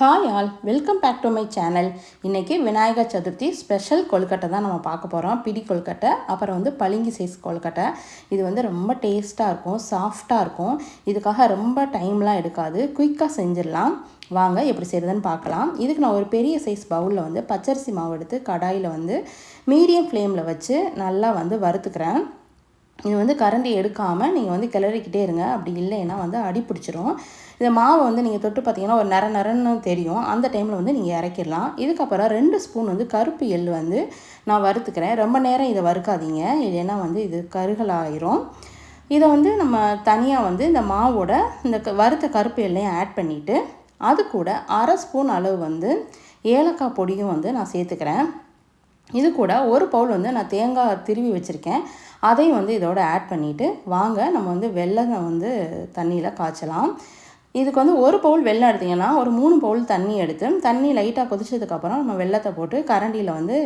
Hi all welcome back to my channel இன்றைக்கி Vinayagar Chaturthi special கொழுக்கட்டை தான் நம்ம பார்க்க போகிறோம் பிடி கொழுக்கட்டை அப்புறம் வந்து பளிங்கு சைஸ் கொழுக்கட்டை. இது வந்து ரொம்ப டேஸ்ட்டாக இருக்கும் சாஃப்டாக இருக்கும். இதுக்காக ரொம்ப டைம்லாம் எடுக்காது. குயிக்காக செஞ்சிடலாம். வாங்க எப்படி செய்கிறதுன்னு பார்க்கலாம். இதுக்கு நான் ஒரு பெரிய சைஸ் பவுலில் வந்து பச்சரிசி மாவு எடுத்து கடாயில் வந்து மீடியம் ஃப்ளேமில் வச்சு நல்லா வந்து வறுத்துக்கிறேன். இது வந்து கரண்டி எடுக்காமல் நீங்கள் வந்து கிளறிக்கிட்டே இருங்க. அப்படி இல்லைன்னா வந்து அடி பிடிச்சிரும். இந்த மாவை வந்து நீங்கள் தொட்டு பார்த்தீங்கன்னா ஒரு நர நரன்னு தெரியும். அந்த டைமில் வந்து நீங்கள் இறக்கிடலாம். இதுக்கப்புறம் ரெண்டு ஸ்பூன் வந்து கருப்பு எள் வந்து நான் வறுத்துக்கிறேன். ரொம்ப நேரம் இதை வறுக்காதீங்க. இல்லைன்னா வந்து இது கருகலாயிரும். இதை வந்து நம்ம தனியாக வந்து இந்த மாவோட இந்த வறுத்த கருப்பு எல்லையும் ஆட் பண்ணிவிட்டு அது கூட அரை ஸ்பூன் அளவு வந்து ஏலக்காய் பொடியும் வந்து நான் சேர்த்துக்கிறேன். இது கூட ஒரு பவுல் வந்து நான் தேங்காய் திருவி வச்சுருக்கேன். அதையும் வந்து இதோட ஆட் பண்ணிவிட்டு வாங்க நம்ம வந்து வெள்ளம் வந்து தண்ணியில் காய்ச்சலாம். இதுக்கு வந்து ஒரு பவுல் வெள்ளம் எடுத்திங்கன்னா ஒரு மூணு பவுல் தண்ணி எடுத்து தண்ணி லைட்டாக கொதிச்சதுக்கப்புறம் நம்ம வெள்ளத்தை போட்டு கரண்டியில் வந்து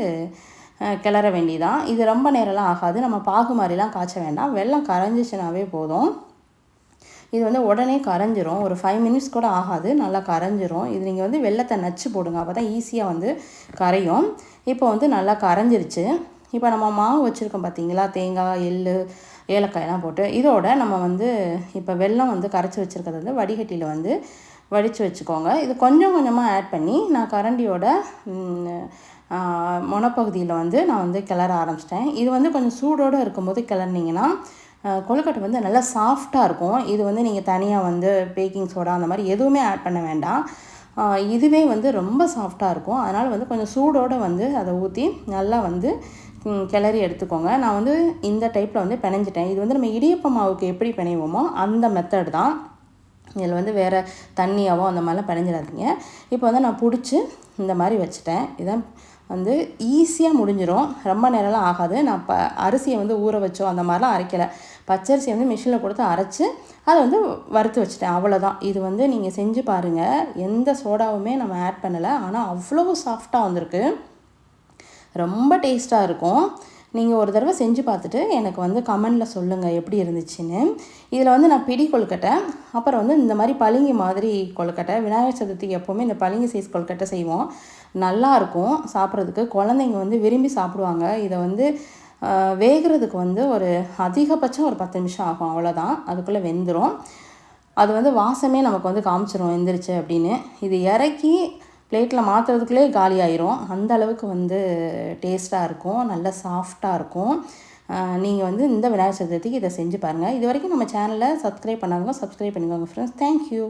கிளற வேண்டிதான். இது ரொம்ப நேரம்லாம் ஆகாது. நம்ம பாகு மாதிரிலாம் காய்ச்ச வேண்டாம். வெள்ளம் கரைஞ்சிச்சுனாவே போதும். இது வந்து உடனே கரைஞ்சிரும். ஒரு ஃபைவ் மினிட்ஸ் கூட ஆகாது. நல்லா கரைஞ்சிரும். இது நீங்கள் வந்து வெள்ளத்தை நச்சு போடுங்க. அப்போ தான் ஈஸியாக வந்து கரையும். இப்போ வந்து நல்லா கரைஞ்சிருச்சு. இப்போ நம்ம மாவு வச்சுருக்கோம் பார்த்தீங்களா தேங்காய் எள் ஏலக்காயெல்லாம் போட்டு. இதோட நம்ம வந்து இப்போ வெல்லம் வந்து கரைச்சி வச்சுருக்கிறது வந்து வடிகட்டியில் வந்து வடித்து வச்சுக்கோங்க. இது கொஞ்சம் கொஞ்சமாக ஆட் பண்ணி நான் கரண்டியோட முனப்பகுதியில் வந்து நான் வந்து கிளற ஆரம்பிச்சிட்டேன். இது வந்து கொஞ்சம் சூடோடு இருக்கும்போது கிளறினீங்கன்னா கொழுக்கட்டை வந்து நல்லா சாஃப்டாக இருக்கும். இது வந்து நீங்கள் தனியாக வந்து பேக்கிங் சோடா அந்த மாதிரி எதுவுமே ஆட் பண்ண வேண்டாம். இதுவே வந்து ரொம்ப சாஃப்டாக இருக்கும். அதனால் வந்து கொஞ்சம் சூடோடு வந்து அதை ஊற்றி நல்லா வந்து கிளறி எடுத்துக்கோங்க. நான் வந்து இந்த டைப்பில் வந்து பிணைஞ்சிட்டேன். இது வந்து நம்ம இடியப்ப மாவுக்கு எப்படி பிணைவோமோ அந்த மெத்தட் தான். இதில் வந்து வேறு தண்ணியாவோ அந்த மாதிரிலாம் பிணைஞ்சிடாதீங்க. இப்போ வந்து நான் பிடிச்சி இந்த மாதிரி வச்சுட்டேன். இதான் வந்து ஈஸியாக முடிஞ்சிடும் ரொம்ப நேரம்லாம் ஆகாது. நான் இப்போ அரிசியை வந்து ஊற வச்சோம் அந்த மாதிரிலாம் அரைக்கலை. பச்சரிசி வந்து மிஷினில் கொடுத்து அரைச்சி அதை வந்து வறுத்து வச்சுட்டேன். அவ்வளோதான் இது வந்து நீங்கள் செஞ்சு பாருங்கள் எந்த சோடாவுமே நம்ம ஆட் பண்ணலை. ஆனால் அவ்வளோ சாஃப்டாக வந்திருக்கு. ரொம்ப டேஸ்ட்டாக இருக்கும். நீங்கள் ஒரு தடவை செஞ்சு பார்த்துட்டு எனக்கு வந்து கமெண்டில் சொல்லுங்கள் எப்படி இருந்துச்சுன்னு. இதில் வந்து நான் பிடி கொழுக்கட்டை அப்புறம் வந்து இந்த மாதிரி பளிங்கு மாதிரி கொழுக்கட்டை விநாயகர் சதுர்த்திக்கு எப்போவுமே இந்த பளிங்கு சைஸ் கொழுக்கட்டை செய்வோம். நல்லாயிருக்கும் சாப்பிட்றதுக்கு. குழந்தைங்க வந்து விரும்பி சாப்பிடுவாங்க. இதை வந்து வேகிறதுக்கு வந்து ஒரு அதிகபட்சம் ஒரு பத்து நிமிஷம் ஆகும் அவ்வளோதான் அதுக்குள்ளே வெந்துடும் அது வந்து வாசமே நமக்கு வந்து காமிச்சிரும் எந்திரிச்சு அப்படின்னு. இது இறக்கி பிளேட்டில் மாற்றுறதுக்குள்ளே காலி ஆயிரும் அந்த அளவுக்கு வந்து டேஸ்ட்டாக இருக்கும் நல்ல சாஃப்டாக இருக்கும். நீங்கள் வந்து இந்த விநாயகர் சதுர்த்திக்கு இதை செஞ்சு பாருங்கள் இது வரைக்கும் நம்ம சேனலை சப்ஸ்கிரைப் பண்ணாதவங்க சப்ஸ்கிரைப் பண்ணிக்கோங்க ஃப்ரெண்ட்ஸ் தேங்க்யூ